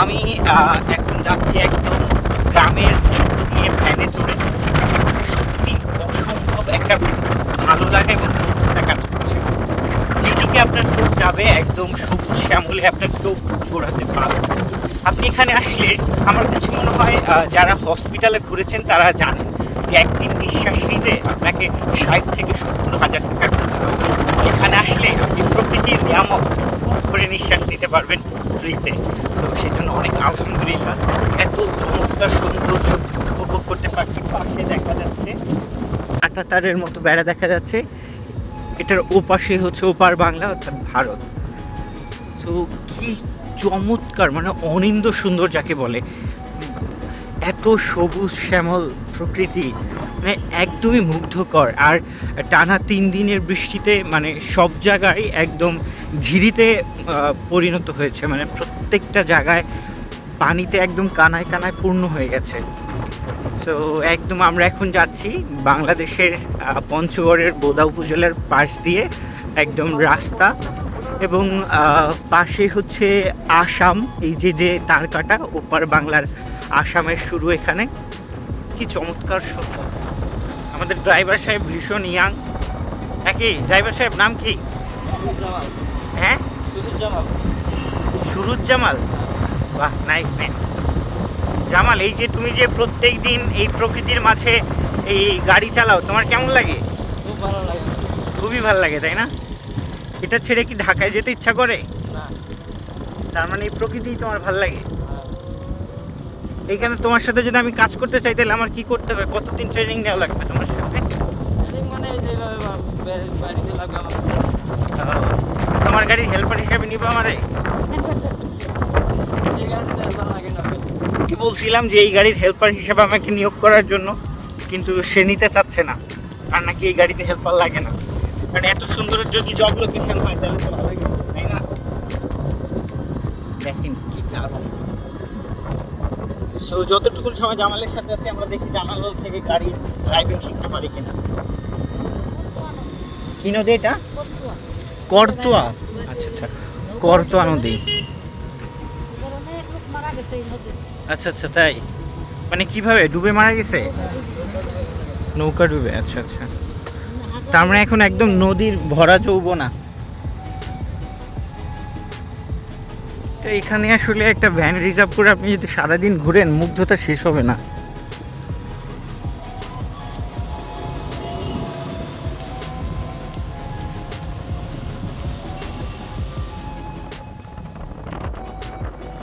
আহ, এখন যাচ্ছি একদম গ্রামের দিয়ে ভ্যানে চড়ে। সত্যি অসম্ভব একটা ভালো লাগে এবং করছে। যেদিকে আপনার চোখ যাবে একদম সবুজ শ্যামলে আপনার চোখ জোড়াতে পারবে আপনি এখানে আসলে আমার কাছে মনে হয় যারা হসপিটালে ঘুরেছেন তারা জানেন যে একদিন নিঃশ্বাস নিতে আপনাকে ষাট থেকে সত্তর হাজার টাকা এখানে আসলে আপনি প্রকৃতির নিয়ামক খুব করে নিঃশ্বাস নিতে পারবেন ফ্রিতে। তো সেই জন্য অনেক আলহামদুলিল্লাহ। এত চমৎকার সৌন্দর্য উপভোগ করতে পারছি। পাশে দেখা যাচ্ছে আটা তারের মতো বেড়া দেখা যাচ্ছে। এটার ওপাশে হচ্ছে ওপার বাংলা, অর্থাৎ ভারত। তো কি চমৎকার মানে অনিন্দ সুন্দর যাকে বলে। এত সবুজ শ্যামল প্রকৃতি মানে একদমই মুগ্ধকর। আর টানা তিন দিনের বৃষ্টিতে মানে সব জায়গায় একদম ঝিরিতে পরিণত হয়েছে। মানে প্রত্যেকটা জায়গায় পানিতে একদম কানায় কানায় পূর্ণ হয়ে গেছে। তো একদম আমরা এখন যাচ্ছি বাংলাদেশের পঞ্চগড়ের বোদা উপজেলার পাশ দিয়ে একদম রাস্তা এবং পাশে হচ্ছে আসাম, এই যে যে তার কাটা ওপার বাংলার আসামের শুরু এখানে। কি চমৎকার সুন্দর আমাদের ড্রাইভার সাহেব ভীষণ ইয়াং। নাকি? ড্রাইভার সাহেব নাম কি? হ্যাঁ? সুরুজ জামাল বাহ নাইস নেম জামাল এই যে তুমি যে প্রত্যেক দিন এই প্রকৃতির মাঝে এই গাড়ি চালাও তোমার কেমন লাগে? খুব ভালো লাগে। খুবই ভালো লাগে তাই না? এটা ছেড়ে কি ঢাকায় যেতে ইচ্ছা করে? তার মানে এই প্রকৃতিই তোমার ভালো লাগে? এইখানে তোমার সাথে যদি আমি কাজ করতে চাই তাহলে আমার কি করতে হবে? কতদিন ট্রেনিং নেওয়া লাগবে তোমার সাথে? মানে তোমার গাড়ির হেল্পার হিসাবে নিবে আমারে? কি বলছিলাম যে এই গাড়ির হেল্পার হিসাবে আমাকে নিয়োগ করার জন্য কিন্তু সে নিতে চাচ্ছে না। আর নাকি এই গাড়িতে হেল্পার লাগে না? কারণ এত সুন্দর যদি জব লোকেশন হয় তাহলে তো ভালোই সো যতটুকু সময় জামালের সাথে আছে আমরা দেখি জামাল থেকে গাড়ি ড্রাইভিং শিখতে পারি কিনা। কি নদী এটা? করতোয়া। আচ্ছা আচ্ছা। করতোয়া নদী। আচ্ছা আচ্ছা তাই? মানে কীভাবে? ডুবে মারা গেছে? নৌকা ডুবে আচ্ছা আচ্ছা। তার মানে এখন একদম নদীর ভরা যৌবনা। তো এখানে আসলে একটা ভ্যান রিজার্ভ করে আপনি যদি সারাদিন ঘুরেন, মুগ্ধতা শেষ হবে না।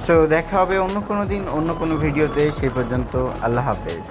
সো দেখা হবে অন্য কোনো দিন, অন্য কোনো ভিডিওতে সেই পর্যন্ত আল্লাহ হাফেজ।